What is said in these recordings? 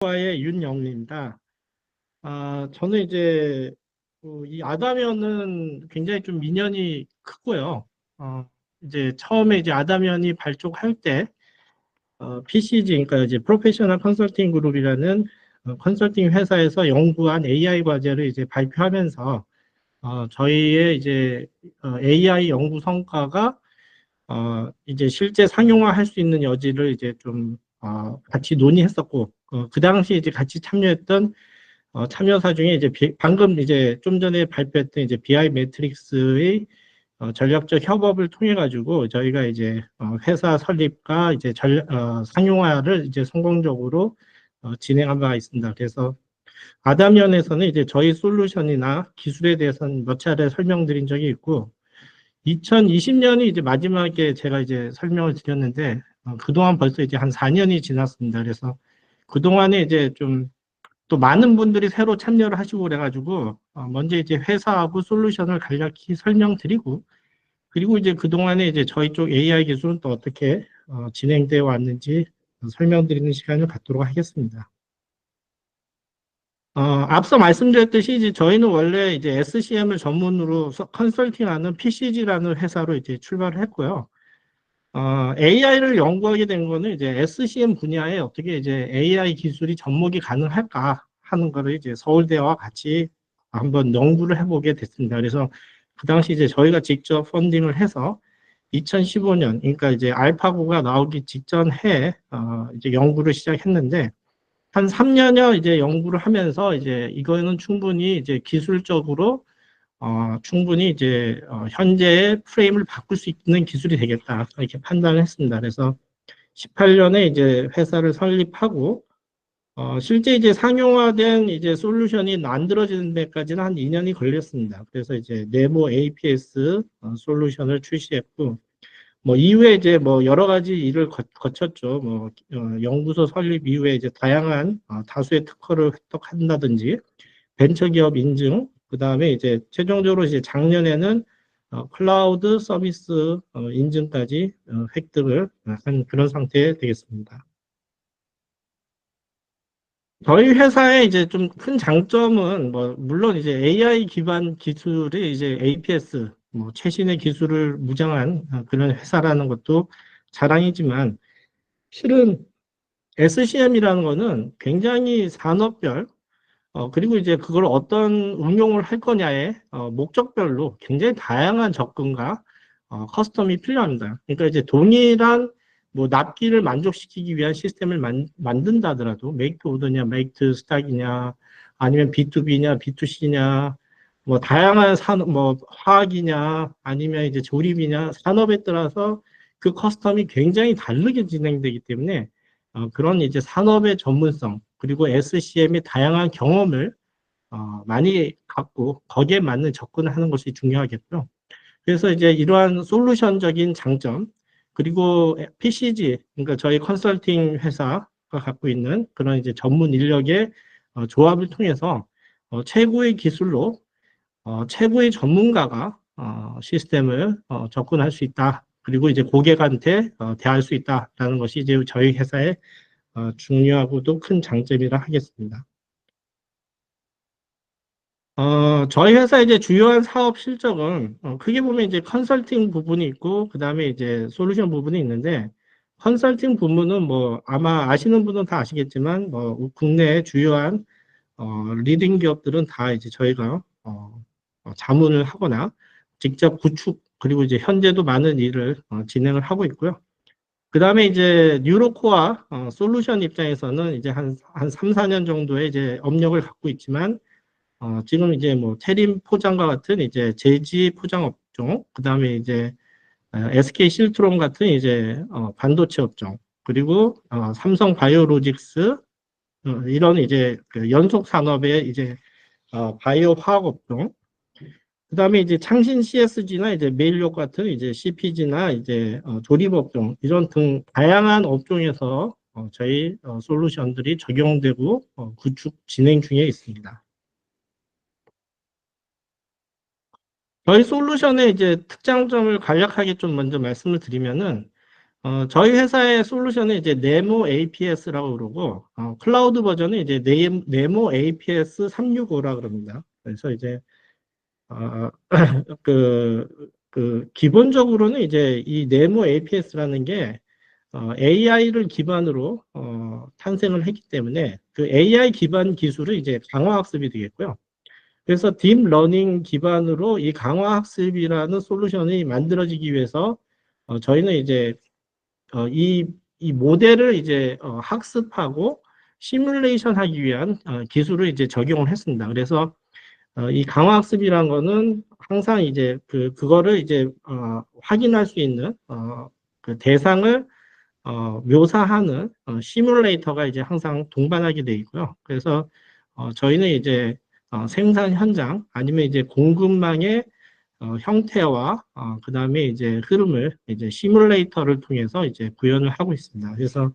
과의 윤영입니다. 아, 저는 이제 어, 이 아다면은 굉장히 좀 민연이 크고요. 어, 이제 처음에 이제 아다면이 발족할 때 어, PCG 그러니까 이제 프로페셔널 컨설팅 그룹이라는 어, 컨설팅 회사에서 연구한 AI 과제를 이제 발표하면서 어, 저희의 이제 어, AI 연구 성과가 어, 이제 실제 상용화할 수 있는 여지를 이제 좀 어, 같이 논의했었고 어, 그 당시 이제 같이 참여했던 어, 참여사 중에 이제 비, 방금 이제 좀 전에 발표했던 이제 BI 매트릭스의 어, 전략적 협업을 통해 가지고 저희가 이제 어, 회사 설립과 이제 전, 어, 상용화를 이제 성공적으로 어, 진행한 바가 있습니다. 그래서 아담면에서는 이제 저희 솔루션이나 기술에 대해서는 몇 차례 설명드린 적이 있고 2020년이 이제 마지막에 제가 이제 설명을 드렸는데 어, 그동안 벌써 이제 한 4년이 지났습니다. 그래서 그동안에 이제 좀 또 많은 분들이 새로 참여를 하시고 그래가지고 어, 먼저 이제 회사하고 솔루션을 간략히 설명드리고 그리고 이제 그동안에 이제 저희 쪽 AI 기술은 또 어떻게 어, 진행되어 왔는지 설명드리는 시간을 갖도록 하겠습니다. 어, 앞서 말씀드렸듯이 이제 저희는 원래 이제 SCM을 전문으로 컨설팅하는 PCG라는 회사로 이제 출발을 했고요. 어, AI를 연구하게 된 거는 이제 SCM 분야에 어떻게 이제 AI 기술이 접목이 가능할까 하는 거를 이제 서울대와 같이 한번 연구를 해보게 됐습니다. 그래서 그 당시 이제 저희가 직접 펀딩을 해서 2015년, 그러니까 이제 알파고가 나오기 직전 해 어, 이제 연구를 시작했는데 한 3년여 이제 연구를 하면서 이제 이거는 충분히 이제 기술적으로 어, 충분히 이제 어, 현재의 프레임을 바꿀 수 있는 기술이 되겠다 이렇게 판단을 했습니다. 그래서 18년에 이제 회사를 설립하고 어, 실제 이제 상용화된 이제 솔루션이 만들어지는 데까지는 한 2년이 걸렸습니다. 그래서 이제 네모 APS 어, 솔루션을 출시했고 뭐 이후에 이제 뭐 여러 가지 일을 거, 쳤죠 뭐, 어, 연구소 설립 이후에 이제 다양한 어, 다수의 특허를 획득한다든지 벤처기업 인증, 그 다음에 이제 최종적으로 이제 작년에는 어, 클라우드 서비스 어, 인증까지 어, 획득을 한 그런 상태 되겠습니다. 저희 회사의 이제 좀 큰 장점은 뭐 물론 이제 AI 기반 기술이 이제 APS 뭐 최신의 기술을 무장한 어, 그런 회사라는 것도 자랑이지만 실은 SCM이라는 거는 굉장히 산업별 어, 그리고 이제 그걸 어떤 응용을 할 거냐에 어, 목적별로 굉장히 다양한 접근과 어, 커스텀이 필요합니다. 그러니까 이제 동일한 뭐 납기를 만족시키기 위한 시스템을 만, 만든다 하더라도 메이크 오더냐, 메이크 스탁이냐, 아니면 B2B냐, B2C냐, 뭐 다양한 산업, 뭐 화학이냐, 아니면 이제 조립이냐, 산업에 따라서 그 커스텀이 굉장히 다르게 진행되기 때문에 어, 그런 이제 산업의 전문성 그리고 SCM의 다양한 경험을 어, 많이 갖고 거기에 맞는 접근을 하는 것이 중요하겠죠. 그래서 이제 이러한 솔루션적인 장점 그리고 PCG 그러니까 저희 컨설팅 회사가 갖고 있는 그런 이제 전문 인력의 어, 조합을 통해서 어, 최고의 기술로 어, 최고의 전문가가 어, 시스템을 어, 접근할 수 있다. 그리고 이제 고객한테 어, 대할 수 있다라는 것이 이제 저희 회사의 어, 중요하고도 큰 장점이라 하겠습니다. 어, 저희 회사 이제 주요한 사업 실적은 어, 크게 보면 이제 컨설팅 부분이 있고 그 다음에 이제 솔루션 부분이 있는데 컨설팅 부분은 뭐 아마 아시는 분은 다 아시겠지만 뭐 국내 주요한 어, 리딩 기업들은 다 이제 저희가 어, 어, 자문을 하거나 직접 구축 그리고 이제 현재도 많은 일을 어, 진행을 하고 있고요. 그 다음에 이제 뉴로코아 어, 솔루션 입장에서는 이제 한, 한 3, 4년 정도의 이제 업력을 갖고 있지만, 어, 지금 이제 뭐 테림 포장과 같은 이제 제지 포장 업종, 그 다음에 이제 어, SK 실트론 같은 이제 어, 반도체 업종, 그리고 어, 삼성 바이오로직스 어, 이런 이제 그 연속 산업의 이제 어, 바이오 화학 업종, 그 다음에 이제 창신 CSG나 이제 메일력 같은 이제 CPG나 이제 어, 조립 업종 이런 등 다양한 업종에서 어, 저희 어, 솔루션들이 적용되고 어, 구축 진행 중에 있습니다. 저희 솔루션의 이제 특장점을 간략하게 좀 먼저 말씀을 드리면은 어, 저희 회사의 솔루션은 이제 네모 APS라고 그러고, 어, 클라우드 버전은 이제 네, 네모 APS 365라 그럽니다. 그래서 이제, 어, 그, 그, 기본적으로는 이제 이 네모 APS라는 게, 어, AI를 기반으로, 어, 탄생을 했기 때문에 그 AI 기반 기술을 이제 강화학습이 되겠고요. 그래서 딥러닝 기반으로 이 강화학습이라는 솔루션이 만들어지기 위해서, 어, 저희는 이제 어, 이, 이 모델을 이제 어, 학습하고 시뮬레이션 하기 위한 어, 기술을 이제 적용을 했습니다. 그래서 어, 이 강화학습이란 거는 항상 이제 그, 그거를 이제 어, 확인할 수 있는 어, 그 대상을 어, 묘사하는 어, 시뮬레이터가 이제 항상 동반하게 되어 있고요. 그래서 어, 저희는 이제 어, 생산 현장 아니면 이제 공급망의 어, 형태와 어, 그 다음에 이제 흐름을 이제 시뮬레이터를 통해서 이제 구현을 하고 있습니다. 그래서 어,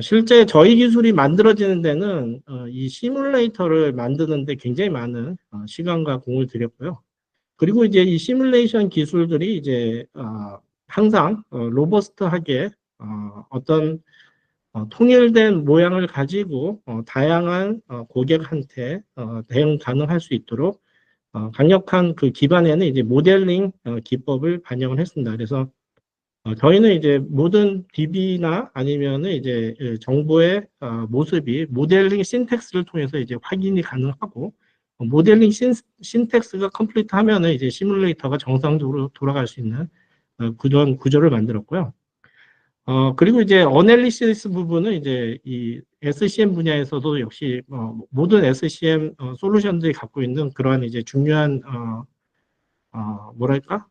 실제 저희 기술이 만들어지는 데는 어, 이 시뮬레이터를 만드는데 굉장히 많은 어, 시간과 공을 들였고요. 그리고 이제 이 시뮬레이션 기술들이 이제 어, 항상 어, 로버스트하게 어, 어떤 어, 통일된 모양을 가지고 어, 다양한 어, 고객한테 어, 대응 가능할 수 있도록 어, 강력한 그 기반에는 이제 모델링 어, 기법을 반영을 했습니다. 그래서 어, 저희는 이제 모든 DB나 아니면은 이제 예, 정보의 어, 모습이 모델링 신텍스를 통해서 이제 확인이 가능하고 어, 모델링 신, 신텍스가 컴플리트 하면은 이제 시뮬레이터가 정상적으로 돌아갈 수 있는 어, 그런 구조를 만들었고요. 어, 그리고 이제 어널리시스 부분은 이제 이 SCM 분야에서도 역시 어, 모든 SCM 어, 솔루션들이 갖고 있는 그러한 이제 중요한 어, 어, 뭐랄까?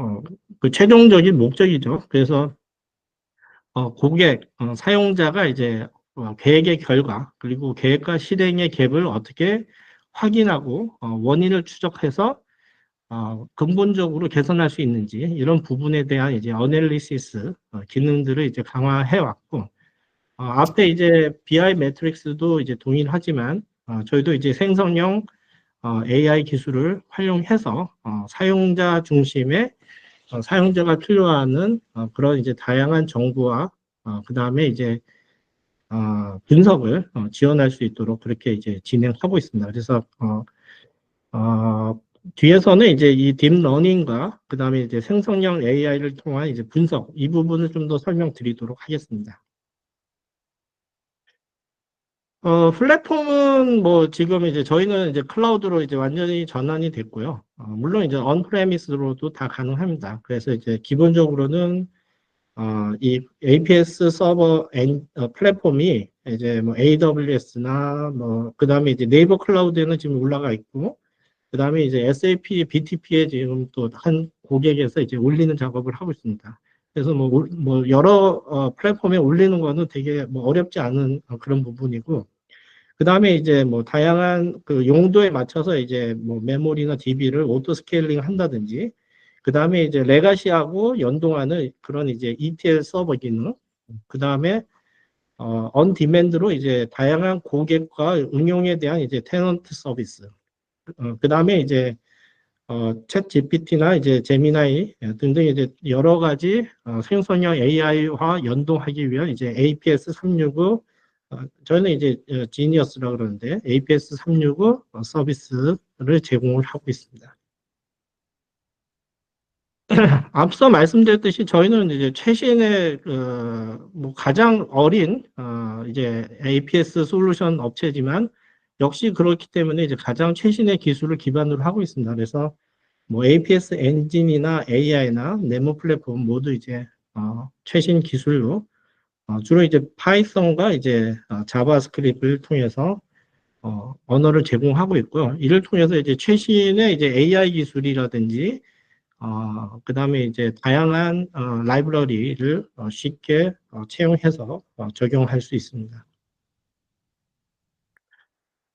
어, 어, 그 최종적인 목적이죠. 그래서 어, 고객, 어, 사용자가 이제 어, 계획의 결과 그리고 계획과 실행의 갭을 어떻게 확인하고 어, 원인을 추적해서 어, 근본적으로 개선할 수 있는지 이런 부분에 대한 이제 어널리시스 어, 기능들을 이제 강화해 왔고 어, 앞에 이제 BI 매트릭스도 이제 동일하지만 어, 저희도 이제 생성형 어, AI 기술을 활용해서 어, 사용자 중심의 어, 사용자가 필요하는 어, 그런 이제 다양한 정보와 어, 그 다음에 이제 어, 분석을 어, 지원할 수 있도록 그렇게 이제 진행하고 있습니다. 그래서 어, 어, 뒤에서는 이제 이 딥러닝과 그 다음에 이제 생성형 AI를 통한 이제 분석 이 부분을 좀 더 설명드리도록 하겠습니다. 어, 플랫폼은 뭐 지금 이제 저희는 이제 클라우드로 이제 완전히 전환이 됐고요. 어, 물론 이제 언프레미스로도 다 가능합니다. 그래서 이제 기본적으로는 어, 이 APS 서버 엔, 어, 플랫폼이 이제 뭐 AWS나 뭐 그다음에 이제 네이버 클라우드에는 지금 올라가 있고 그 다음에 이제 SAP, BTP에 지금 또 한 고객에서 이제 올리는 작업을 하고 있습니다. 그래서 뭐, 뭐 여러 어, 플랫폼에 올리는 거는 되게 뭐 어렵지 않은 어, 그런 부분이고, 그 다음에 이제 뭐 다양한 그 용도에 맞춰서 이제 뭐 메모리나 DB를 오토 스케일링 한다든지, 그 다음에 이제 레가시하고 연동하는 그런 이제 ETL 서버 기능, 그 다음에 어, 언디맨드로 이제 다양한 고객과 응용에 대한 이제 테넌트 서비스, 어, 그 다음에 이제 어, 챗 GPT나 이제 제미나이 등등 이제 여러 가지 어, 생성형 AI와 연동하기 위한 이제 APS 365 어, 저희는 이제 어, 지니어스라고 그러는데 APS 365 어, 서비스를 제공을 하고 있습니다. 앞서 말씀드렸듯이 저희는 이제 최신의 그뭐 가장 어린 어, 이제 APS 솔루션 업체지만 역시 그렇기 때문에 이제 가장 최신의 기술을 기반으로 하고 있습니다. 그래서 뭐 APS 엔진이나 AI나 네모 플랫폼 모두 이제 어, 최신 기술로 어, 주로 이제 파이썬과 이제 어, 자바스크립트를 통해서 어, 언어를 제공하고 있고요. 이를 통해서 이제 최신의 이제 AI 기술이라든지 어, 그 다음에 이제 다양한 어, 라이브러리를 어, 쉽게 어, 채용해서 어, 적용할 수 있습니다.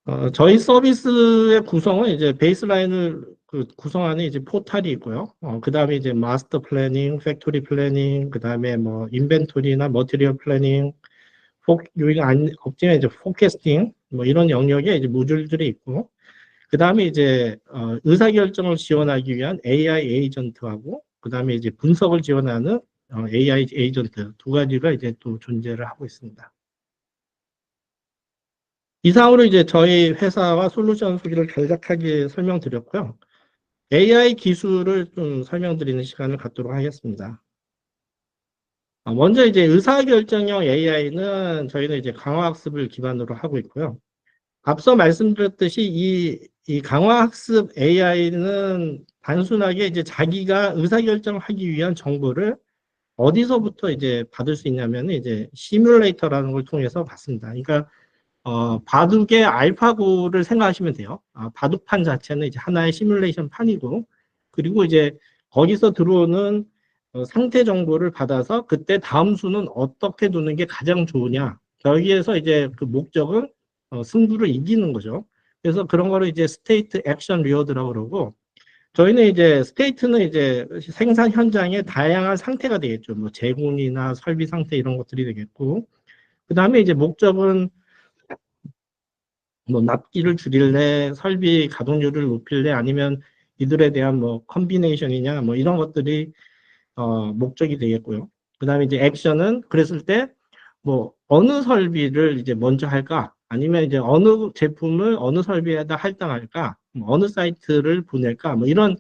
어, 저희 서비스의 구성은 이제 베이스라인을 그 구성하는 이제 포탈이 있고요. 어, 그 다음에 이제 마스터 플래닝, 팩토리 플래닝, 그 다음에 뭐 인벤토리나 머티리얼 플래닝, 폭, 여기가 안, 없지만 이제 포캐스팅, 뭐 이런 영역에 이제 모듈들이 있고, 그 다음에 이제 어, 의사결정을 지원하기 위한 AI 에이전트하고, 그 다음에 이제 분석을 지원하는 어, AI 에이전트 두 가지가 이제 또 존재를 하고 있습니다. 이상으로 이제 저희 회사와 솔루션 소개를 간략하게 설명드렸고요. AI 기술을 좀 설명드리는 시간을 갖도록 하겠습니다. 어, 먼저 이제 의사결정형 AI는 저희는 이제 강화학습을 기반으로 하고 있고요. 앞서 말씀드렸듯이 이, 이 강화학습 AI는 단순하게 이제 자기가 의사결정을 하기 위한 정보를 어디서부터 이제 받을 수 있냐면 이제 시뮬레이터라는 걸 통해서 받습니다. 그러니까 어, 바둑의 알파고를 생각하시면 돼요. 아, 바둑판 자체는 이제 하나의 시뮬레이션 판이고, 그리고 이제 거기서 들어오는 어, 상태 정보를 받아서 그때 다음 수는 어떻게 두는 게 가장 좋으냐. 여기에서 이제 그 목적은 어, 승부를 이기는 거죠. 그래서 그런 거를 이제 스테이트 액션 리워드라고 그러고, 저희는 이제 스테이트는 이제 생산 현장의 다양한 상태가 되겠죠. 뭐 재고이나 설비 상태 이런 것들이 되겠고, 그 다음에 이제 목적은 뭐 납기를 줄일래, 설비 가동률을 높일래, 아니면 이들에 대한 뭐 컨비네이션이냐, 뭐 이런 것들이 어, 목적이 되겠고요. 그 다음에 이제 액션은 그랬을 때 뭐 어느 설비를 이제 먼저 할까, 아니면 이제 어느 제품을 어느 설비에다 할당할까, 뭐 어느 사이트를 보낼까, 뭐 이런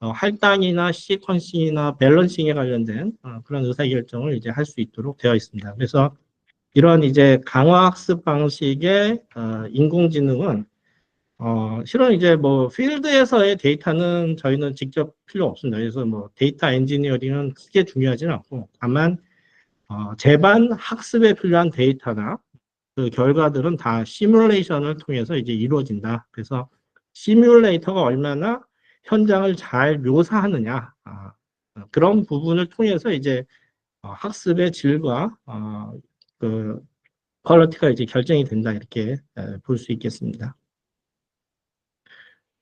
어, 할당이나 시퀀싱이나 밸런싱에 관련된 어, 그런 의사결정을 이제 할 수 있도록 되어 있습니다. 그래서 이런 이제 강화학습 방식의 어, 인공지능은 어, 실은 이제 뭐 필드에서의 데이터는 저희는 직접 필요 없습니다. 그래서 뭐 데이터 엔지니어링은 크게 중요하지는 않고 다만 어, 재반 학습에 필요한 데이터나 그 결과들은 다 시뮬레이션을 통해서 이제 이루어진다. 그래서 시뮬레이터가 얼마나 현장을 잘 묘사하느냐 아, 그런 부분을 통해서 이제 어, 학습의 질과 어, 그 퀄리티가 이제 결정이 된다 이렇게 볼 수 있겠습니다.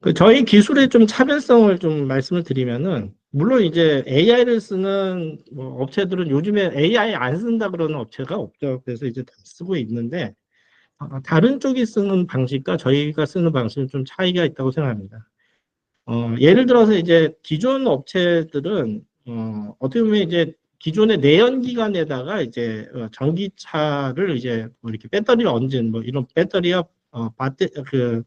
그 저희 기술의 좀 차별성을 좀 말씀을 드리면은 물론 이제 AI를 쓰는 뭐 업체들은 요즘에 AI 안 쓴다 그러는 업체가 없죠. 그래서 이제 다 쓰고 있는데 어, 다른 쪽이 쓰는 방식과 저희가 쓰는 방식은 좀 차이가 있다고 생각합니다. 어, 예를 들어서 이제 기존 업체들은 어, 어떻게 보면 이제 기존의 내연기관에다가 이제 어, 전기차를 이제 뭐 이렇게 배터리를 얹은 뭐 이런 배터리와 어, 바테, 그,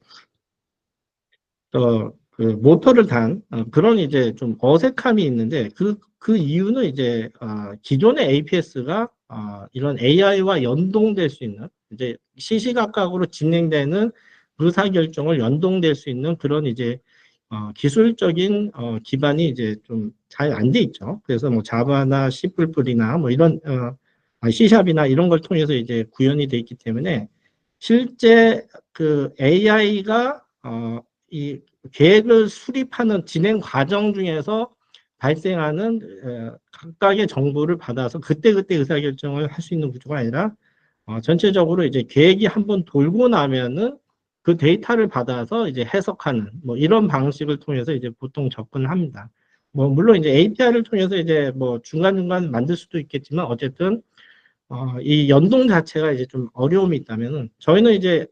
어, 그 모터를 단 어, 그런 이제 좀 어색함이 있는데 그, 그 이유는 이제 어, 기존의 APS가 어, 이런 AI와 연동될 수 있는 이제 시시각각으로 진행되는 의사결정을 연동될 수 있는 그런 이제 어, 기술적인 어, 기반이 이제 좀 잘 안 돼 있죠. 그래서 뭐 자바나 C++이나 뭐 이런 어, C샵이나 이런 걸 통해서 이제 구현이 돼 있기 때문에 실제 그 AI가 어, 이 계획을 수립하는 진행 과정 중에서 발생하는 어, 각각의 정보를 받아서 그때그때 의사결정을 할 수 있는 구조가 아니라 어, 전체적으로 이제 계획이 한번 돌고 나면은 그 데이터를 받아서 이제 해석하는 뭐 이런 방식을 통해서 이제 보통 접근을 합니다. 뭐 물론 이제 API를 통해서 이제 뭐 중간중간 만들 수도 있겠지만 어쨌든 어, 이 연동 자체가 이제 좀 어려움이 있다면은 저희는 이제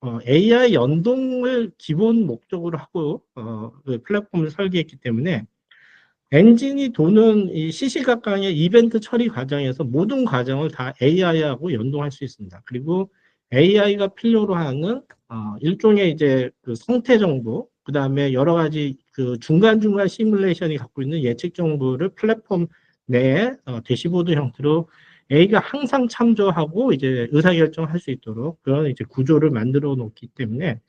어, AI 연동을 기본 목적으로 하고 어, 그 플랫폼을 설계했기 때문에 엔진이 도는 이 시시각각의 이벤트 처리 과정에서 모든 과정을 다 AI하고 연동할 수 있습니다. 그리고 AI가 필요로 하는 어, 일종의 이제 그 상태 정보, 그 다음에 여러 가지 그 중간중간 시뮬레이션이 갖고 있는 예측 정보를 플랫폼 내에 어, 대시보드 형태로 A가 항상 참조하고 이제 의사결정을 할수 있도록 그런 이제 구조를 만들어 놓기 때문에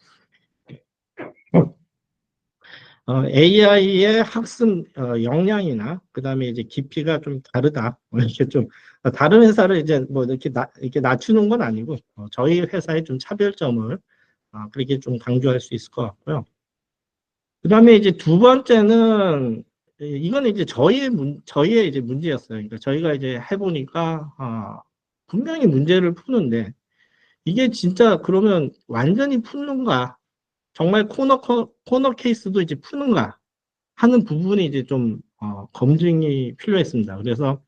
어, AI의 학습 어, 역량이나 그 다음에 이제 깊이가 좀 다르다. 뭐 이렇게 좀 다른 회사를 이제 뭐 이렇게 나, 이렇게 낮추는 건 아니고 어, 저희 회사의 좀 차별점을 어, 그렇게 좀 강조할 수 있을 것 같고요. 그 다음에 이제 두 번째는 이거는 이제 저희의 문, 저희의 이제 문제였어요. 그러니까 저희가 이제 해보니까 아, 분명히 문제를 푸는데 이게 진짜 그러면 완전히 푸는가? 정말 코너 코너 케이스도 이제 푸는가 하는 부분이 이제 좀 어, 검증이 필요했습니다. 그래서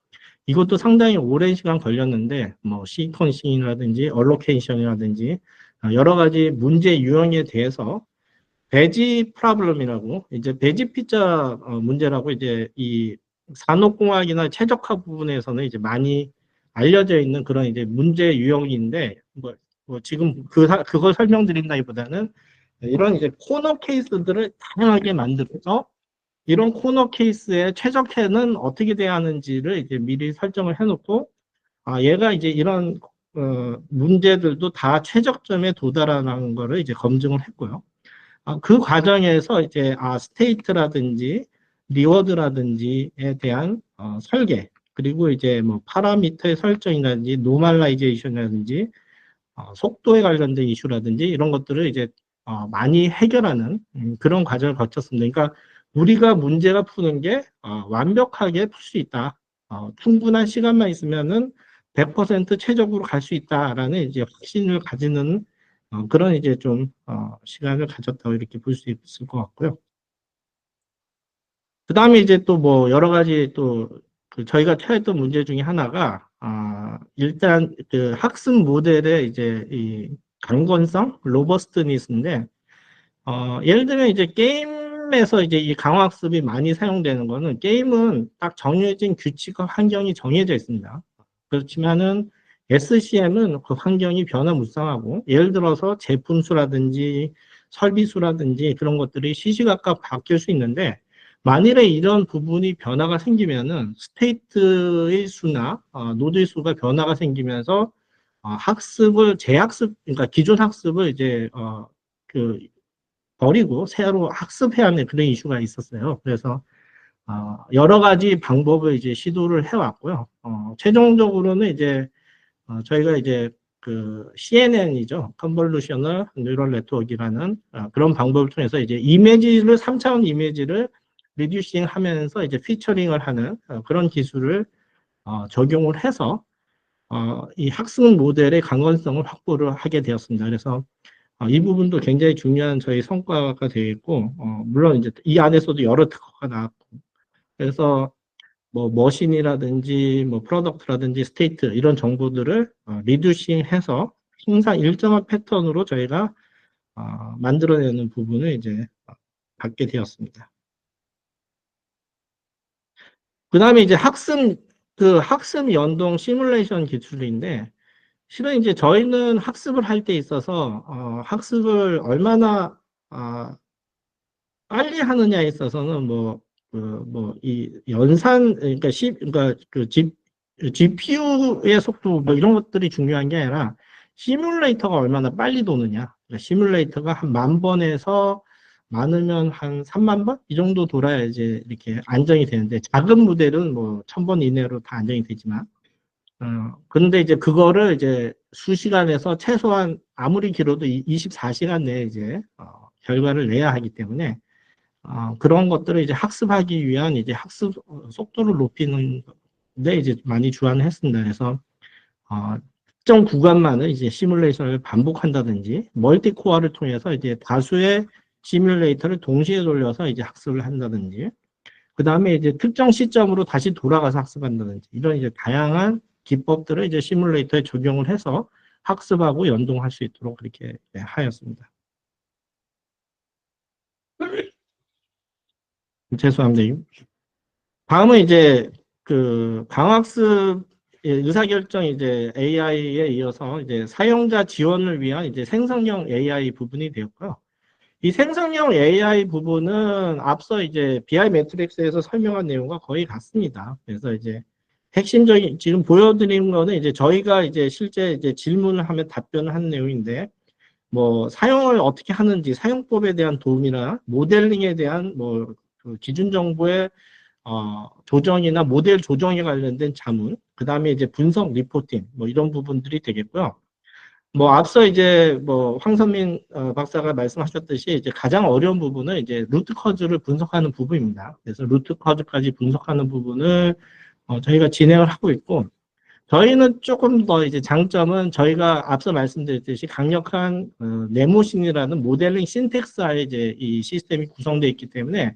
이것도 상당히 오랜 시간 걸렸는데 뭐 시퀀싱이라든지 얼로케이션이라든지 어, 여러 가지 문제 유형에 대해서 배지 프라블럼이라고 이제 배지 피자 어, 문제라고 이제 이 산업공학이나 최적화 부분에서는 이제 많이 알려져 있는 그런 이제 문제 유형인데 뭐, 뭐 지금 그 사- 그걸 설명드린다기보다는 이런 이제 코너 케이스들을 다양하게 만들어서 이런 코너 케이스의 최적화는 어떻게 돼야 하는지를 이제 미리 설정을 해놓고 아 얘가 이제 이런 어, 문제들도 다 최적점에 도달하는 거를 이제 검증을 했고요. 아, 그 과정에서 이제 아 스테이트라든지 리워드라든지에 대한 어, 설계 그리고 이제 뭐 파라미터의 설정이라든지 노멀라이제이션이라든지 어, 속도에 관련된 이슈라든지 이런 것들을 이제 어, 많이 해결하는 음, 그런 과정을 거쳤습니다. 그러니까 우리가 문제가 푸는 게 어, 완벽하게 풀 수 있다. 어, 충분한 시간만 있으면은 100% 최적으로 갈 수 있다라는 이제 확신을 가지는 어, 그런 이제 좀 어, 시간을 가졌다고 이렇게 볼 수 있을 것 같고요. 그 다음에 이제 또 뭐 여러 가지 또 그 저희가 처했던 문제 중에 하나가 아, 일단 그 학습 모델의 이제 이 강건성, 로버스트니스인데 어, 예를 들면 이제 게임 에서 이제 이 강화학습이 많이 사용되는 거는 게임은 딱 정해진 규칙과 환경이 정해져 있습니다. 그렇지만은 SCM은 그 환경이 변화무쌍하고 예를 들어서 제품 수라든지 설비 수라든지 그런 것들이 시시각각 바뀔 수 있는데 만일에 이런 부분이 변화가 생기면은 스테이트의 수나 어, 노드의 수가 변화가 생기면서 어, 학습을 재학습 그러니까 기존 학습을 이제 어, 그 버리고 새로 학습해야 하는 그런 이슈가 있었어요. 그래서 어, 여러 가지 방법을 이제 시도를 해왔고요. 어, 최종적으로는 이제 어, 저희가 이제 그 CNN이죠. 컨볼루셔널 뉴럴 네트워크라는 어, 그런 방법을 통해서 이제 이미지를 3차원 이미지를 리듀싱 하면서 이제 피처링을 하는 어, 그런 기술을 어, 적용을 해서 어, 이 학습 모델의 강건성을 확보를 하게 되었습니다. 그래서 어, 이 부분도 굉장히 중요한 저희 성과가 되겠고 어, 물론 이제 이 안에서도 여러 특허가 나왔고 그래서 뭐 머신이라든지 뭐 프로덕트라든지 스테이트 이런 정보들을 어, 리듀싱해서 항상 일정한 패턴으로 저희가 어, 만들어내는 부분을 이제 어, 갖게 되었습니다. 그 다음에 이제 학습, 그 학습 연동 시뮬레이션 기술인데, 실은 이제 저희는 학습을 할 때 있어서, 어, 학습을 얼마나, 아, 빨리 하느냐에 있어서는 뭐, 그, 뭐, 이 연산, 그러니까 시, 그러니까 그 G, GPU의 속도 뭐 이런 것들이 중요한 게 아니라, 시뮬레이터가 얼마나 빨리 도느냐. 그러니까 시뮬레이터가 한 만 번에서 많으면 한 3만 번? 이 정도 돌아야 이제 이렇게 안정이 되는데, 작은 모델은 뭐, 천번 이내로 다 안정이 되지만, 어, 근데 이제 그거를 이제 수시간에서 최소한 아무리 길어도 24시간 내에 이제, 어, 결과를 내야 하기 때문에, 어, 그런 것들을 이제 학습하기 위한 이제 학습 속도를 높이는 데 이제 많이 주안을 했습니다. 그래서, 어, 특정 구간만을 이제 시뮬레이션을 반복한다든지, 멀티코어를 통해서 이제 다수의 시뮬레이터를 동시에 돌려서 이제 학습을 한다든지, 그 다음에 이제 특정 시점으로 다시 돌아가서 학습한다든지, 이런 이제 다양한 기법들을 이제 시뮬레이터에 적용을 해서 학습하고 연동할 수 있도록 그렇게 하였습니다. 죄송합니다. 다음은 이제 그 강학습 의사결정 이제 AI에 이어서 이제 사용자 지원을 위한 이제 생성형 AI 부분이 되었고요. 이 생성형 AI 부분은 앞서 이제 BI 매트릭스에서 설명한 내용과 거의 같습니다. 그래서 이제 핵심적인 지금 보여드린 거는 이제 저희가 이제 실제 이제 질문을 하면 답변을 하는 내용인데 뭐 사용을 어떻게 하는지 사용법에 대한 도움이나 모델링에 대한 뭐 그 기준 정보의 어, 조정이나 모델 조정에 관련된 자문, 그 다음에 이제 분석 리포팅 뭐 이런 부분들이 되겠고요. 뭐 앞서 이제 뭐 황선민 어, 박사가 말씀하셨듯이 이제 가장 어려운 부분은 이제 루트 커즈를 분석하는 부분입니다. 그래서 루트 커즈까지 분석하는 부분을 어, 저희가 진행을 하고 있고 저희는 조금 더 이제 장점은 저희가 앞서 말씀드렸듯이 강력한 어, 네모신이라는 모델링 신텍스하에 이제 이 시스템이 구성되어 있기 때문에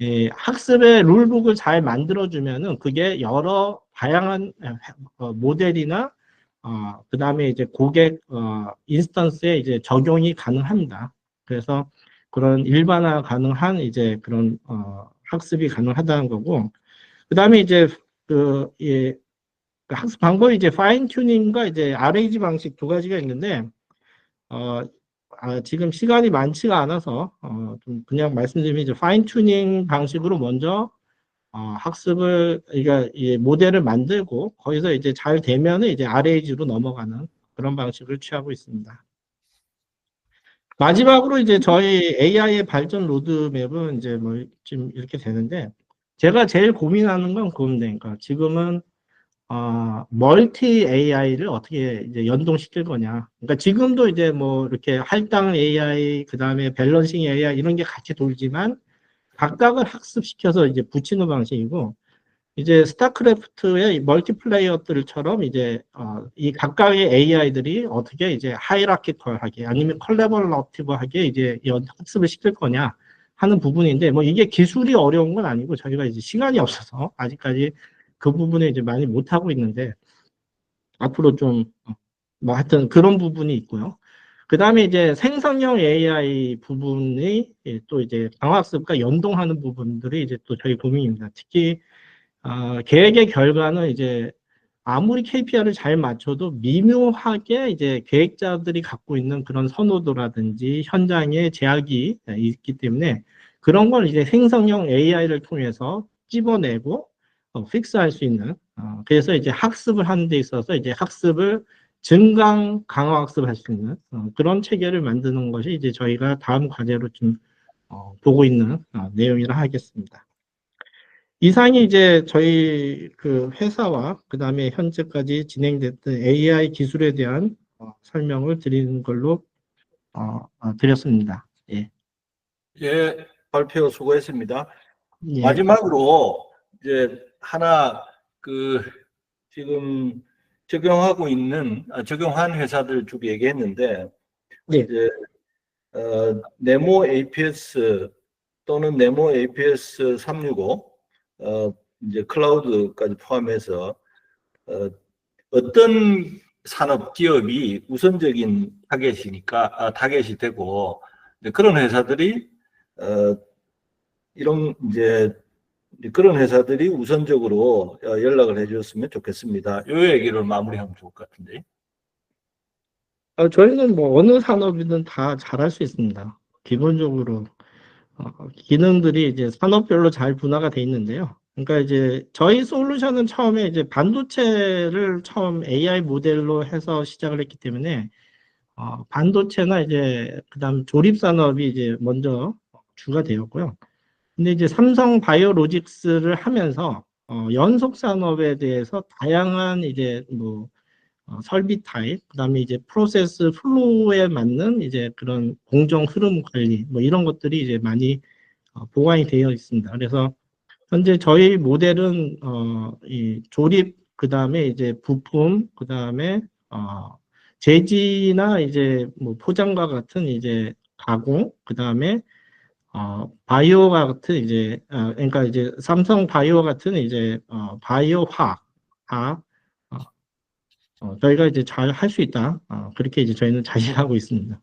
이 학습의 룰북을 잘 만들어주면은 그게 여러 다양한 어, 모델이나 어, 그 다음에 이제 고객, 어, 인스턴스에 이제 적용이 가능합니다. 그래서 그런 일반화 가능한 이제 그런, 어, 학습이 가능하다는 거고, 그 다음에 이제 그 예, 그 학습 방법이 이제 파인 튜닝과 이제 RAG 방식 두 가지가 있는데 어, 아, 지금 시간이 많지가 않아서 어, 좀 그냥 말씀드리면 이제 파인 튜닝 방식으로 먼저 어, 학습을 그러니까 이 모델을 만들고 거기서 이제 잘 되면은 이제 RAG로 넘어가는 그런 방식을 취하고 있습니다. 마지막으로 이제 저희 AI의 발전 로드맵은 이제 뭐 지금 이렇게 되는데 제가 제일 고민하는 건 그건데, 그러니까 지금은 어, 멀티 AI를 어떻게 이제 연동시킬 거냐. 그러니까 지금도 이제 뭐 이렇게 할당 AI, 그 다음에 밸런싱 AI 이런 게 같이 돌지만 각각을 학습시켜서 이제 붙이는 방식이고, 이제 스타크래프트의 멀티플레이어들처럼 이제 어, 이 각각의 AI들이 어떻게 이제 하이라키컬하게 아니면 컬래버러티브하게 이제 연- 학습을 시킬 거냐 하는 부분인데 뭐 이게 기술이 어려운 건 아니고 저희가 이제 시간이 없어서 아직까지 그 부분에 이제 많이 못 하고 있는데 앞으로 좀 뭐 하여튼 그런 부분이 있고요. 그 다음에 이제 생성형 AI 부분이 예, 또 이제 강학습과 연동하는 부분들이 이제 또 저희 고민입니다. 특히 아, 계획의 결과는 이제 아무리 KPI를 잘 맞춰도 미묘하게 이제 계획자들이 갖고 있는 그런 선호도라든지 현장의 제약이 있기 때문에 그런 걸 이제 생성형 AI를 통해서 찝어내고 어, 픽스할 수 있는 어, 그래서 이제 학습을 하는 데 있어서 이제 학습을 증강 강화 학습을 할수 있는 어, 그런 체계를 만드는 것이 이제 저희가 다음 과제로 좀 어, 보고 있는 어, 내용이라 하겠습니다. 이상이 이제 저희 그 회사와 그 다음에 현재까지 진행됐던 AI 기술에 대한 어, 설명을 드리는 걸로 어, 어, 드렸습니다. 예. 예, 발표 수고했습니다. 예. 마지막으로 이제 하나 그 지금 적용하고 있는 아, 적용한 회사들 쭉 얘기했는데 네. 이제 어, 네모 APS 또는 네모 APS 365 어, 이제 클라우드까지 포함해서 어, 어떤 산업 기업이 우선적인 타겟이니까 아, 타겟이 되고 그런 회사들이 어, 이런 이제 그런 회사들이 우선적으로 어, 연락을 해주셨으면 좋겠습니다. 이 얘기를 마무리하면 좋을 것 같은데. 어, 저희는 뭐 어느 산업이든 다 잘할 수 있습니다. 기본적으로 어, 기능들이 이제 산업별로 잘 분화가 돼 있는데요. 그러니까 이제 저희 솔루션은 처음에 이제 반도체를 처음 AI 모델로 해서 시작을 했기 때문에 어, 반도체나 이제 그다음 조립 산업이 이제 먼저 주가 되었고요. 근데 이제 삼성 바이오로직스를 하면서 어, 연속 산업에 대해서 다양한 이제 뭐 어, 설비 타입, 그 다음에 이제 프로세스 플로우에 맞는 이제 그런 공정 흐름 관리 뭐 이런 것들이 이제 많이 어, 보완이 되어 있습니다. 그래서 현재 저희 모델은 어, 이 조립 그 다음에 이제 부품 그 다음에 어, 제지나 이제 뭐 포장과 같은 이제 가공 그 다음에 어, 바이오와 같은 이제 어, 그러니까 이제 삼성 바이오 같은 이제 어, 바이오 화학 아, 어, 어, 저희가 이제 잘 할 수 있다. 어, 그렇게 이제 저희는 자신하고 있습니다.